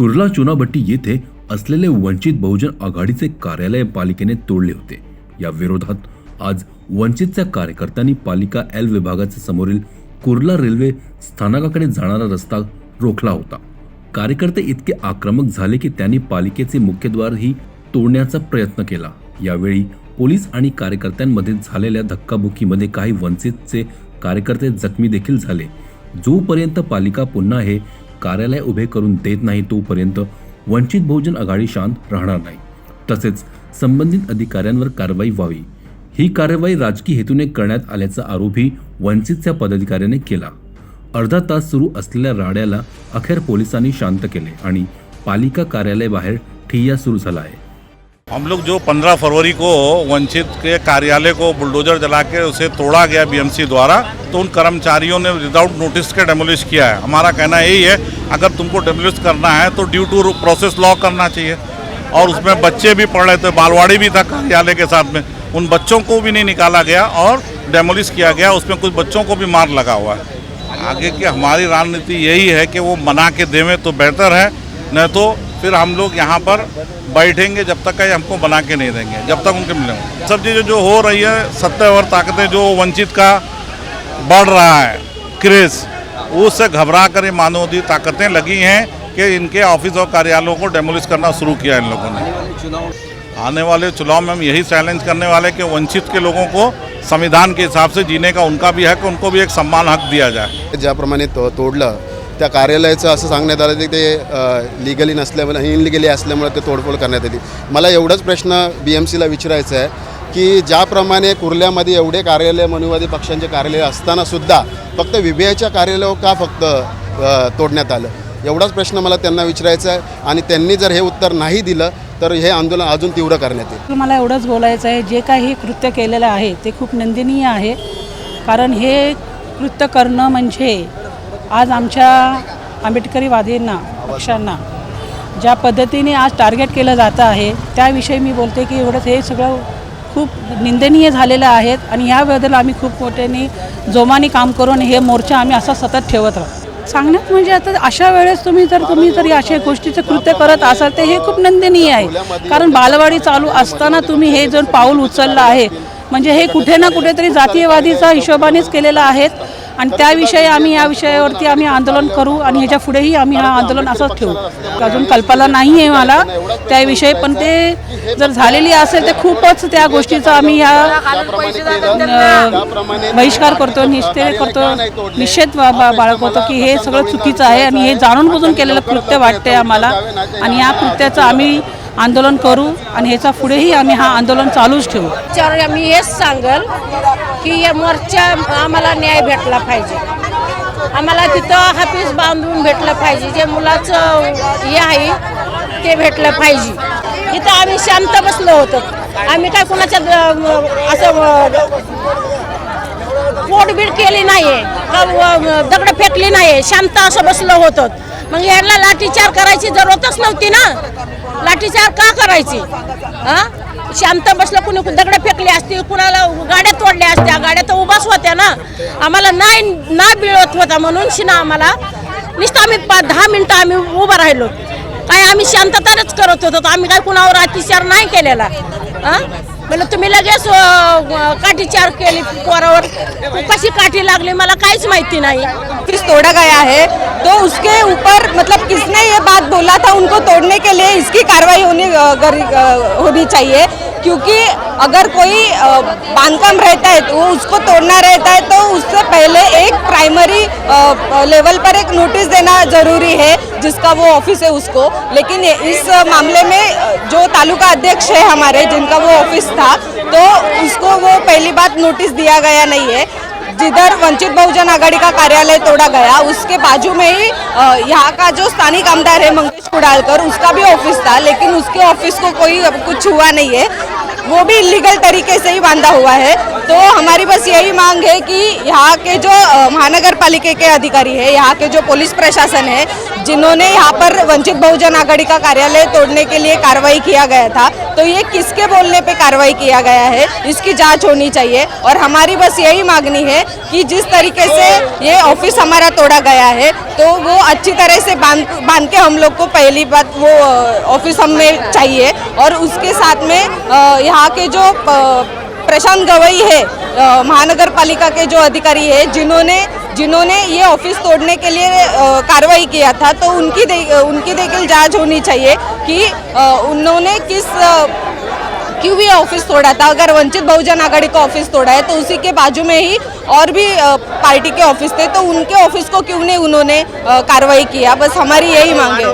कुर्ला चुनाभट्टी येथे असलेले वंचित बहुजन आघाडीचे कार्यालय पालिकेने तोडले होते. या विरोधात आज वंचितच्या कार्यकर्त्यांनी पालिका एल विभागाच्या समोरील कुर्ला रेल्वे स्थानकाकडे जाणारा रस्ता रोखला होता. कार्यकर्ते इतके आक्रमक झाले की त्यांनी पालिकेचे मुख्यद्वारही तोडण्याचा प्रयत्न केला. यावेळी पोलीस आणि कार्यकर्त्यांमध्ये झालेल्या धक्काबुक्कीमध्ये काही वंचितचे कार्यकर्ते जखमी देखील झाले. जोपर्यंत पालिका पुन्हा हे कार्यालय उभे करून देत नाही तोपर्यंत वंचित बहुजन आघाडी शांत राहणार नाही. तसेच संबंधित अधिकाऱ्यांवर कारवाई व्हावी. ही कारवाई राजकीय हेतूने करण्यात आल्याचा आरोपही वंचितच्या पदाधिकाऱ्याने केला. अर्धा तास सुरू असलेल्या राड्याला अखेर पोलिसांनी शांत केले आणि पालिका कार्यालयाबाहेर ठिय्या सुरू झाला आहे. हम लोग जो 15 फरवरी को वंचित के कार्यालय को बुलडोजर जला के उसे तोड़ा गया बीएमसी द्वारा तो उन कर्मचारियों ने विदाउट नोटिस के डेमोलिश किया है। हमारा कहना यही है, अगर तुमको डेमोलिश करना है तो ड्यू टू प्रोसेस लॉ करना चाहिए। और उसमें बच्चे भी पढ़ रहे थे, बालवाड़ी भी था कार्यालय के साथ में। उन बच्चों को भी नहीं निकाला गया और डेमोलिश किया गया, उसमें कुछ बच्चों को भी मार लगा हुआ है। आगे की हमारी रणनीति यही है कि वो मना के देवें तो बेहतर है, नहीं तो फिर हम लोग यहाँ पर बैठेंगे जब तक कि हमको बना के नहीं देंगे, जब तक उनके मिलेंगे सब चीज़ें जो हो रही है सत्तावर ताकतें जो वंचित का बढ़ रहा है, क्रेज, उससे घबरा कर ये मानववादी ताकतें लगी हैं कि इनके ऑफ़िस और कार्यालयों को डेमोलिश करना शुरू किया इन लोगों ने। आने वाले चुनाव में हम यही चैलेंज करने वाले कि वंचित के लोगों को संविधान के हिसाब से जीने का उनका भी हक, उनको भी एक सम्मान हक दिया जाए। ज्याप्रमाणे तो तोडलं त्या कार्यालयाचं असं सांगण्यात आलं की ते लिगली नसल्यामुळे इनलिगली असल्यामुळे ते तोडफोड करण्यात आली. मला एवढंच प्रश्न बी एम सीला विचारायचा आहे की ज्याप्रमाणे कुर्ल्यामध्ये एवढे कार्यालय मनुवादी पक्षांचे कार्यालय असतानासुद्धा फक्त व्ही बी आयच्या कार्यालयावर का फक्त तोडण्यात आलं? एवढाच प्रश्न मला त्यांना विचारायचा आहे आणि त्यांनी जर हे उत्तर नाही दिलं तर हे आंदोलन अजून तीव्र करण्यात येईल. मला एवढंच बोलायचं आहे जे काही कृत्य केलेलं आहे ते खूप निंदनीय आहे. कारण हे कृत्य करणं म्हणजे आज आमच्या आंबेडकरीवादींना पक्षांना ज्या पद्धतीने आज टार्गेट केलं जातं आहे त्याविषयी मी बोलते की एवढंच. हे सगळं खूप निंदनीय झालेलं आहेत आणि ह्याबद्दल आम्ही खूप मोठ्याने जोमाने काम करून हे मोर्चा आम्ही असा सतत ठेवत राहतो सांगण्यात म्हणजे आता अशा वेळेस तुम्ही जर तुम्ही जर अशा गोष्टीचं कृत्य करत असाल तर हे खूप निंदनीय आहे. कारण बालवाडी चालू असताना तुम्ही हे जर पाऊल उचललं आहे म्हणजे हे कुठे ना कुठेतरी जातीयवादीचा हिशोबानेच केलेलं आहेत. आणि त्याविषयी आम्ही या विषयावरती आम्ही आंदोलन करू आणि ह्याच्या पुढेही आम्ही हा आंदोलन असंच ठेवू. अजून कल्पना नाही आहे मला. त्याविषयी पण ते जर झालेली असेल तर खूपच त्या गोष्टीचा आम्ही ह्या बहिष्कार करतो निश्चय करतो. निश्चित बा- बा- बाळगवतो की हे सगळं चुकीचं आहे आणि हे जाणून बुजून केलेलं कृत्य वाटते आम्हाला. आणि या कृत्याचं आम्ही आंदोलन करू आणि ह्याचा पुढेही आम्ही हा आंदोलन चालूच ठेवू. आम्ही हेच सांगल. की या मोर्चा आम्हाला न्याय भेटला पाहिजे. आम्हाला तिथं हाफीस बांधून भेटलं पाहिजे. जे मुलाचं हे आहे ते भेटलं पाहिजे. इथं आम्ही शांत बसलो होतो. आम्ही काय कुणाच्या असं पोटबीड केली नाहीये दगड फेकली नाही शांत असं बसलो होतो. मग याला लाठीचार करायची जरूरतच नव्हती ना. लाठीचार का करायची? हा शांत बसलं कुणी दगड फेकली असती कुणाला गाड्या तोडल्या असत्या गाड्या तर उभाच होत्या ना. आम्हाला नाही ना बिळत होता म्हणून शिना आम्हाला. नुसतं आम्ही पाच दहा मिनटं आम्ही उभं राहिलो. काय आम्ही शांतताच करत होतो आम्ही काय कुणावर अतिचार नाही केलेला. हां? म्हणलं तुम्ही लगेच काठी काठीचार केली कोरावर कशी काठी लागली मला काहीच माहिती नाही. ऑफिस तोड़ा गया है तो उसके ऊपर मतलब किसने ये बात बोला था उनको तोड़ने के लिए इसकी कार्रवाई होनी गरी- होनी चाहिए. क्योंकि अगर कोई बांधकाम रहता है तो उसको तोड़ना रहता है तो उससे पहले एक प्राइमरी लेवल पर एक नोटिस देना ज़रूरी है, जिसका वो ऑफ़िस है उसको। लेकिन इस मामले में जो तालुका अध्यक्ष है हमारे, जिनका वो ऑफ़िस था तो उसको वो पहली बात नोटिस दिया गया नहीं है। जिधर वंचित बहुजन आघाड़ी का कार्यालय तोड़ा गया, उसके बाजू में ही यहाँ का जो स्थानिक आमदार है मंगेश कुडालकर, उसका भी ऑफ़िस था, लेकिन उसके ऑफ़िस को कोई कुछ हुआ नहीं है। वो भी इलीगल तरीके से ही बांधा हुआ है। तो हमारी बस यही मांग है कि यहाँ के जो महानगर पालिका के अधिकारी है यहाँ के जो पुलिस प्रशासन है जिन्होंने यहाँ पर वंचित बहुजन आघाड़ी का कार्यालय तोड़ने के लिए कार्रवाई किया गया था तो ये किसके बोलने पे कार्रवाई किया गया है, इसकी जाँच होनी चाहिए। और हमारी बस यही मांगनी है कि जिस तरीके से ये ऑफ़िस हमारा तोड़ा गया है तो वो अच्छी तरह से बाँध बाँध के हम लोग को पहली बात वो ऑफ़िस हमें चाहिए। और उसके साथ में यहाँ के जो प्रशांत गवई है महानगर पालिका के जो अधिकारी है जिन्होंने जिन्होंने ये ऑफ़िस तोड़ने के लिए कार्रवाई किया था तो उनकी दे, उनकी देखिए जाँच होनी चाहिए कि उन्होंने किस क्यों ये ऑफ़िस तोड़ा था। अगर वंचित बहुजन आघाड़ी का ऑफ़िस तोड़ा है तो उसी के बाजू में ही और भी पार्टी के ऑफ़िस थे तो उनके ऑफ़िस को क्यों नहीं उन्होंने कार्रवाई किया? बस हमारी यही मांग है।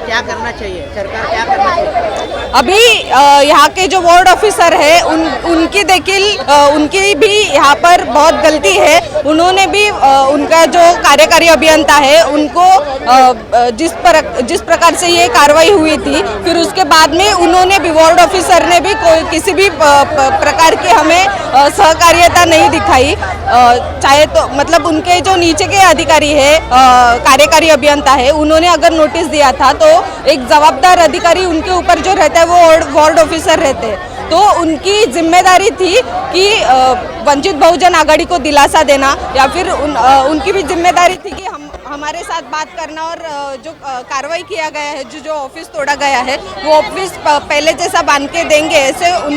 क्या करना चाहिए? सरकार क्या करना चाहिए? अभी यहाँ के जो वार्ड ऑफिसर है, उन, उनकी देखिल उनकी भी यहाँ पर बहुत गलती है। उन्होंने भी उनका जो कार्यकारी अभियंता है, उनको जिस पर, जिस प्रकार से ये कार्रवाई हुई थी, फिर उसके बाद में उन्होंने भी वार्ड ऑफिसर ने भी कोई, किसी भी प्रकार की हमें सहकार्यता नहीं दिखाई। चाहे तो मतलब उनके जो नीचे के अधिकारी है कार्यकारी अभियंता है, उन्होंने अगर नोटिस दिया था तो एक जवाबदार अधिकारी उनके ऊपर जो रहता है वो वार्ड- ऑफिसर रहते। हैं तो उनकी ज़िम्मेदारी थी कि वंचित बहुजन आघाड़ी को दिलासा देना या फिर उन, उनकी भी ज़िम्मेदारी थी कि हम हमारे साथ बात करना और जो कार्रवाई किया गया है जो जो ऑफ़िस तोड़ा गया है वो ऑफ़िस पहले जैसा बाँध के देंगे ऐसे उन,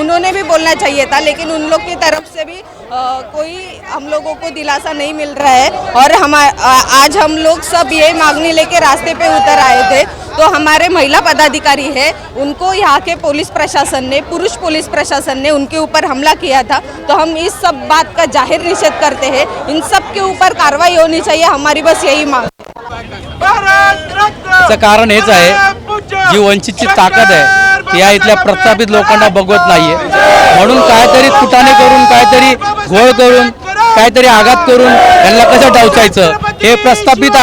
उन्होंने भी बोलना चाहिए था लेकिन उन लोग की तरफ़ से भी कोई हम लोगों को दिलासा नहीं मिल रहा है और हम आज हम लोग सब ये मांगनी लेके रास्ते पे उतर आए थे। तो हमारे महिला पदाधिकारी है उनको यहाँ के पुलिस प्रशासन ने पुरुष पुलिस प्रशासन ने उनके ऊपर हमला किया था। तो हम इस सब बात का जाहिर निषेध करते हैं। इन सब के ऊपर कार्रवाई होनी चाहिए हमारी बस यही मांग। कारण हेच आहे जी वंचितची ताकद आहे या इथल्या प्रस्थापित लोकांना बघवत नाहीये. म्हणून काहीतरी कुटाने करून काहीतरी घोळ करून काहीतरी आघात करून त्यांना कसं डावचायचं? हे प्रस्थापित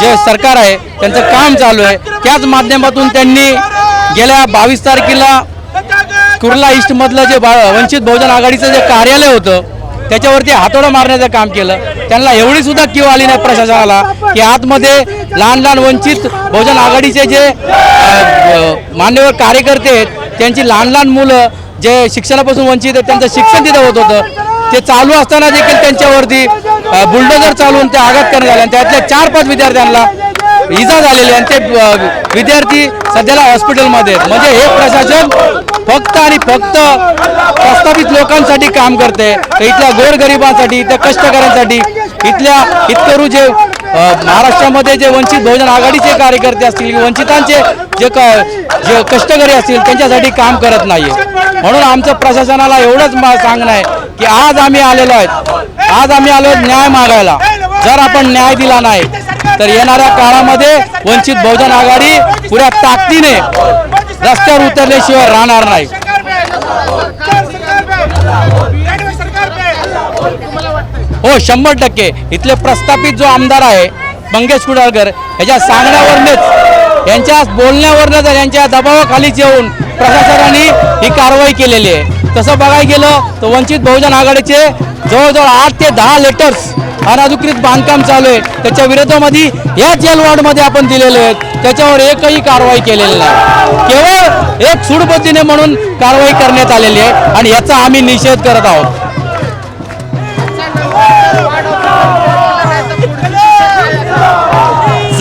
जे सरकार आहे त्यांचं काम चालू आहे. त्याच माध्यमातून त्यांनी गेल्या बावीस तारखेला कुर्ला ईस्टमधलं जे बा वंचित बहुजन आघाडीचं जे कार्यालय होतं त्याच्यावरती हातोडं मारण्याचं काम केलं. त्यांना एवढी सुद्धा किव आली नाही प्रशासनाला की आतमध्ये लहान लहान वंचित बहुजन आघाडीचे जे मान्यवर कार्यकर्ते आहेत त्यांची लहान लहान मुलं जे शिक्षणापासून वंचित आहेत त्यांचं शिक्षण तिथं होत होतं. ते चालू असताना देखील त्यांच्यावरती बुलडोजर चालवून ते आघात करण्यात आले. आणि त्यातल्या चार पाच विद्यार्थ्यांना इजा झालेली आणि ते विद्यार्थी सध्याला हॉस्पिटलमध्ये आहेत. म्हणजे हे प्रशासन फक्त आणि फक्त प्रस्तावित लोकांसाठी काम करते तर इथल्या गोरगरिबांसाठी इथल्या कष्टकऱ्यांसाठी इथल्या इतकरू जे महाराष्ट्रामध्ये जे वंचित बहुजन आघाडीचे कार्यकर्ते असतील वंचितांचे जे क जे कष्टकरी असतील त्यांच्यासाठी काम करत नाही म्हणून आमचं प्रशासनाला एवढंच सांगणं आहे की आज आम्ही आलेलो आहेत. आज आम्ही आलो न्याय मागायला. जर आपण न्याय दिला नाही तर येणाऱ्या काळामध्ये वंचित बहुजन आघाडी पुऱ्या ताकदीने रस्त्यावर उतरल्याशिवाय राहणार नाही. हो शंभर टक्के. इथले प्रस्थापित जो आमदार आहे मंगेश कुडाळकर ह्याच्या सांगण्यावरनेच यांच्या बोलण्यावरनं जर यांच्या दबावाखालीच येऊन प्रशासनाने ही कारवाई केलेली आहे. तसं बघायला गेलं तर वंचित बहुजन आघाडीचे जवळजवळ आठ ते दहा लेटर्स अनाधिकृत बांधकाम चालू आहे. त्याच्या विरोधामध्ये या जेल वॉर्डमध्ये आपण दिलेले आहेत. त्याच्यावर एकही कारवाई केलेली नाही. केवळ एक सूडबद्धीने म्हणून कारवाई करण्यात आलेली आहे आणि याचा आम्ही निषेध करत आहोत.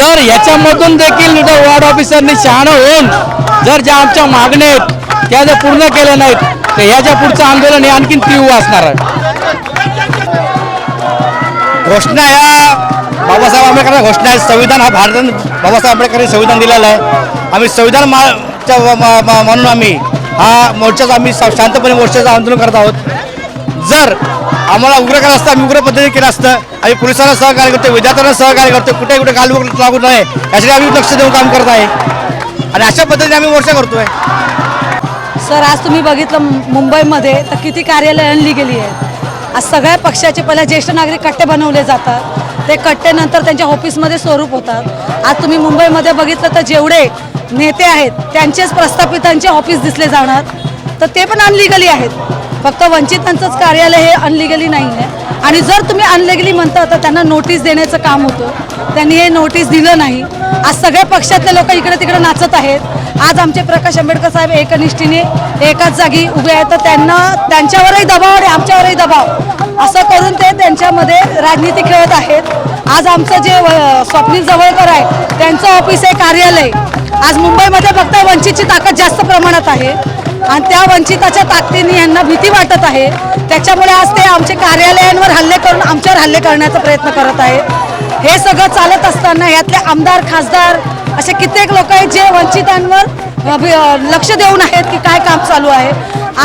जर याच्यामधून देखील जर वॉर्ड ऑफिसरनी शहाणं होऊन जर ज्या आमच्या मागण्या आहेत त्या जर पूर्ण केल्या नाहीत तर ह्याच्या पुढचं आंदोलन हे आणखीन तीव्र असणार आहे. घोषणा ह्या बाबासाहेब आंबेडकरांच्या घोषणा आहेत. संविधान हा भारत बाबासाहेब आंबेडकरांनी संविधान दिलेलं आहे. आम्ही संविधान मा म्हणून आम्ही हा मोर्चाचा आम्ही शांतपणे मोर्चाचं आंदोलन करत आहोत. जर आम्हाला उग्र करायचं असतं आम्ही उग्र पद्धतीने केलं असतं. आम्ही पोलिसांना सहकार्य करतो विद्यार्थ्यांना सहकार्य करतो कुठे कुठे काल लागू नये. यासाठी आम्ही लक्ष देऊन काम करत आहे. आणि अशा पद्धतीने आम्ही मोर्चा करतोय. सर आज तुम्ही बघितलं मुंबईमध्ये तर किती कार्यालय आणली गेली आहेत. आज सगळ्या पक्षाचे पहिल्या ज्येष्ठ नागरिक कट्टे बनवले जातात. ते कट्टे नंतर त्यांच्या ऑफिसमध्ये स्वरूप होतात. आज तुम्ही मुंबईमध्ये बघितलं तर जेवढे नेते आहेत त्यांचेच प्रस्थापितांचे ऑफिस दिसले जाणार. तर ते पण अनलिगली आहेत. फक्त वंचितांचंच कार्यालय हे अनलिगली नाही आहे आणि जर तुम्ही अनलिगली म्हणता तर त्यांना नोटीस देण्याचं काम होतं. त्यांनी हे नोटीस दिलं नाही. आज सगळ्या पक्षातले लोक इकडे तिकडे नाचत आहेत. आज आमचे प्रकाश आंबेडकर साहेब एकनिष्ठीने एकाच जागी उभे आहेत. तर त्यांना त्यांच्यावरही दबाव आणि आमच्यावरही दबाव. असं करून ते त्यांच्यामध्ये राजनीती खेळत आहेत. आज आमचं जे स्वप्नील जवळकर आहे त्यांचं ऑफिस आहे कार्यालय. आज मुंबईमध्ये फक्त वंचितची ताकद जास्त प्रमाणात आहे. आणि त्या वंचिताच्या ताकदीने यांना भीती वाटत आहे. त्याच्यामुळे आज ते आमचे कार्यालयांवर हल्ले करून आमच्यावर हल्ले करण्याचा प्रयत्न करत आहे. हे सगळं चालत असताना यातले आमदार खासदार असे कित्येक लोक आहेत जे वंचितांवर लक्ष देऊन आहेत की काय काम चालू आहे.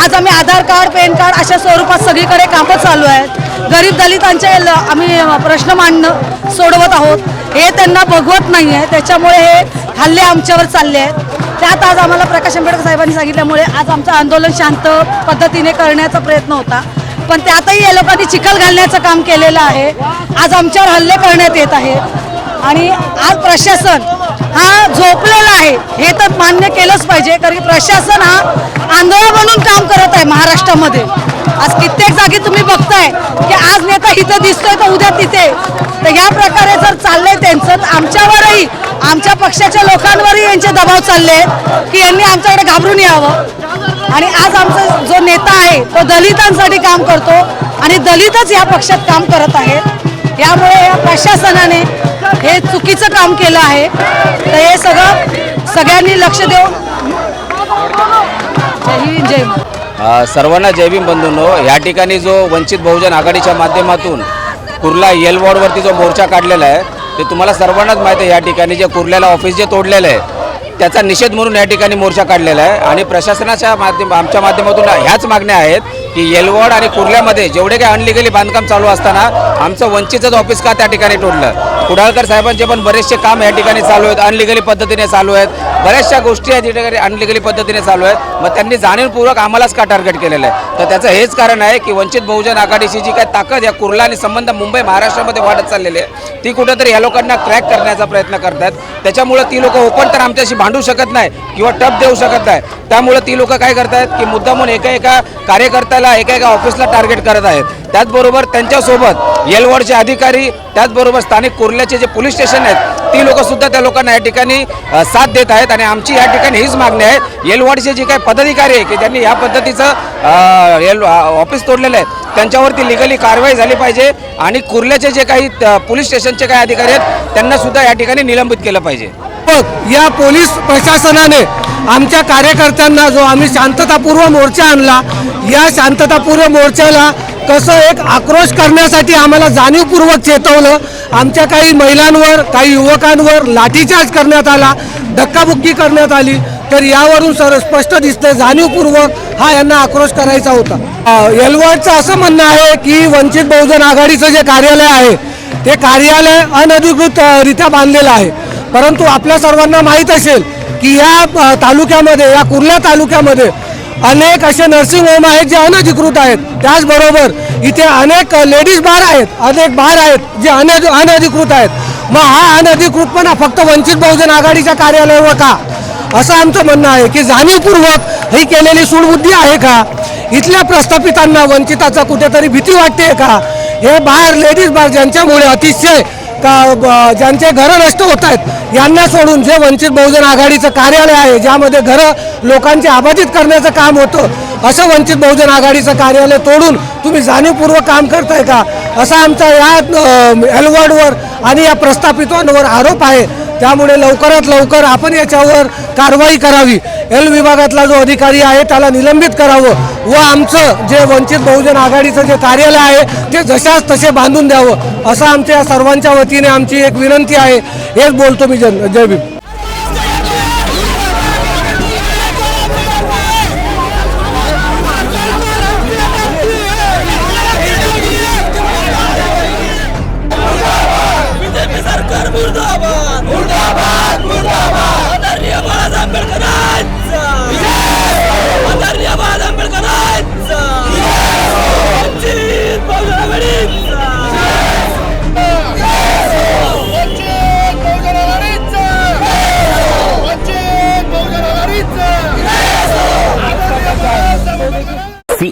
आज आम्ही आधार कार्ड पॅन कार्ड अशा स्वरूपात सगळीकडे कामं चालू आहेत. गरीब दलितांचे ल- आम्ही प्रश्न मांडणं सोडवत आहोत. हे त्यांना बघवत नाही आहे त्याच्यामुळे हे हल्ले आमच्यावर चालले आहेत. त्यात आज आम्हाला प्रकाश आंबेडकर साहेबांनी सांगितल्यामुळे आज आमचं आंदोलन शांत पद्धतीने करण्याचा प्रयत्न होता. पण त्यातही या लोकांनी चिखल घालण्याचं काम केलेलं आहे. आज आमच्यावर हल्ले करण्यात येत आहेत. आणि आज प्रशासन हा झोपलेला आहे. हे तर मान्य केलंच पाहिजे कारण की प्रशासन हा आंदोलन म्हणून काम करत आहे महाराष्ट्रामध्ये. आज कित्येक जागी तुम्ही बघताय की आज नेता इथं दिसतोय तर उद्या तिथे. तर ह्या प्रकारे जर चाललंय त्यांचं आमच्यावरही आमच्या पक्षाच्या लोकांवरही यांचे दबाव चालले आहेत की यांनी आमच्याकडे घाबरून यावं. आणि आज आमचा जो नेता आहे तो दलितांसाठी काम करतो आणि दलितच या पक्षात काम करत आहेत यामुळे या प्रशासनाने हे चुकीचं काम केलं आहे. तर हे सगळं सगळ्यांनी लक्ष देऊन जय हिंद जय सर्वांना जय भीम बंधूंनो. या ठिकाणी जो वंचित बहुजन आघाडीच्या माध्यमातून कुर्ला येल वॉर्डवरती जो मोर्चा काढलेला आहे ते तुम्हाला सर्वांनाच माहीत आहे या ठिकाणी जे कुर्ल्याला ऑफिस जे तोडलेलं आहे त्याचा निषेध म्हणून या ठिकाणी मोर्चा काढलेला आहे. आणि प्रशासनाच्या माध्यम आमच्या माध्यमातून ह्याच मागण्या आहेत की येलवड आणि कुर्ल्यामध्ये जेवढे काही अनलिगली बांधकाम चालू असताना आमचं वंचितच ऑफिस का त्या ठिकाणी तोडलं? कुडाळकर साहेबांचे पण बरेचसे काम या ठिकाणी चालू आहेत अनलिगली पद्धतीने चालू आहेत. बऱ्याचशा गोष्टी आहेत ज्या ठिकाणी अनलिगली पद्धतीने चालू आहेत. मग त्यांनी जाणीवपूर्वक आम्हालाच का टार्गेट केलेलं आहे? तर त्याचं हेच कारण आहे की वंचित बहुजन आघाडीची जी काही ताकद या कुर्ला आणि संबंध मुंबई महाराष्ट्रामध्ये वाढत चाललेली आहे ती कुठंतरी या लोकांना क्रॅक करण्याचा प्रयत्न करतात त्याच्यामुळं ती लोक ओपन तर आमच्याशी भांडू शकत नाही किंवा टप देऊ शकत नाही. त्यामुळे ती लोक काय करतायत की मुद्दामून एका एका कार्यकर्त्याला एका एका ऑफिसला टार्गेट करत आहेत. त्याचबरोबर त्यांच्यासोबत येलवडचे अधिकारी त्याचबरोबर स्थानिक कुर्ल्याचे जे पोलीस स्टेशन आहेत ती लोक सुद्धा त्या लोकांना या ठिकाणी साथ देत आहेत आणि आमची या ठिकाणी हीच मागणी आहे. येलवाडचे जे काही पदाधिकारी आहे की त्यांनी या पद्धतीचं येल ऑफिस तोडलेलं आहे त्यांच्यावरती लिगली कारवाई झाली पाहिजे आणि कुर्ल्याचे जे काही पोलीस स्टेशनचे काही अधिकारी आहेत त्यांना सुद्धा या ठिकाणी निलंबित केलं पाहिजे. या पोलीस प्रशासनाने आमच्या कार्यकर्त्यांना जो आम्ही शांततापूर्व मोर्चा आणला या शांततापूर्व मोर्चाला कसं एक आक्रोश करण्यासाठी आम्हाला जाणीवपूर्वक चेतवलं आमच्या काही महिलांवर काही युवकांवर लाठीचार्ज करण्यात आला धक्काबुक्की करण्यात आली तर यावरून सर स्पष्ट दिसतंय जाणीवपूर्वक हा यांना आक्रोश करायचा होता. एलवर्डचं असं म्हणणं आहे की वंचित बहुजन आघाडीचं जे कार्यालय आहे ते कार्यालय अनधिकृत रित्या बांधलेलं आहे. परंतु आपल्या सर्वांना माहीत असेल की या तालुक्यामध्ये या कुर्ला तालुक्यामध्ये अनेक असे नर्सिंग होम आहेत जे अनधिकृत आहेत. त्याचबरोबर इथे अनेक लेडीज बार आहेत अनेक बार आहेत जे अन अनधिकृत आहेत. मग हा अनधिकृतपणा फक्त वंचित बहुजन आघाडीच्या कार्यालयावर का? असं आमचं म्हणणं आहे की जाणीवपूर्वक ही केलेली सूडबुद्धी आहे का? इथल्या प्रस्थापितांना वंचिताचा कुठेतरी भीती वाटते का? हे बाहेर लेडीज बार ज्यांच्यामुळे अतिशय का ज्यांचे घरं नष्ट होत आहेत यांना सोडून जे वंचित बहुजन आघाडीचं कार्यालय आहे ज्यामध्ये घरं लोकांची अबाधित करण्याचं काम होतं असं वंचित बहुजन आघाडीचं कार्यालय तोडून तुम्ही जाणीवपूर्वक काम करताय का? असा आमचा या एलवर्डवर आणि या प्रस्थापितांवर आरोप आहे. त्यामुळे लवकरात लवकर आपण याच्यावर कारवाई करावी. एल विभागातला जो अधिकारी आहे त्याला निलंबित करावं व आमचं जे वंचित बहुजन आघाडीचं जे कार्यालय आहे ते जशाच तसे बांधून द्यावं असं आमच्या सर्वांच्या वतीने आमची एक विनंती आहे. हेच बोलतो मी जन जय भीम.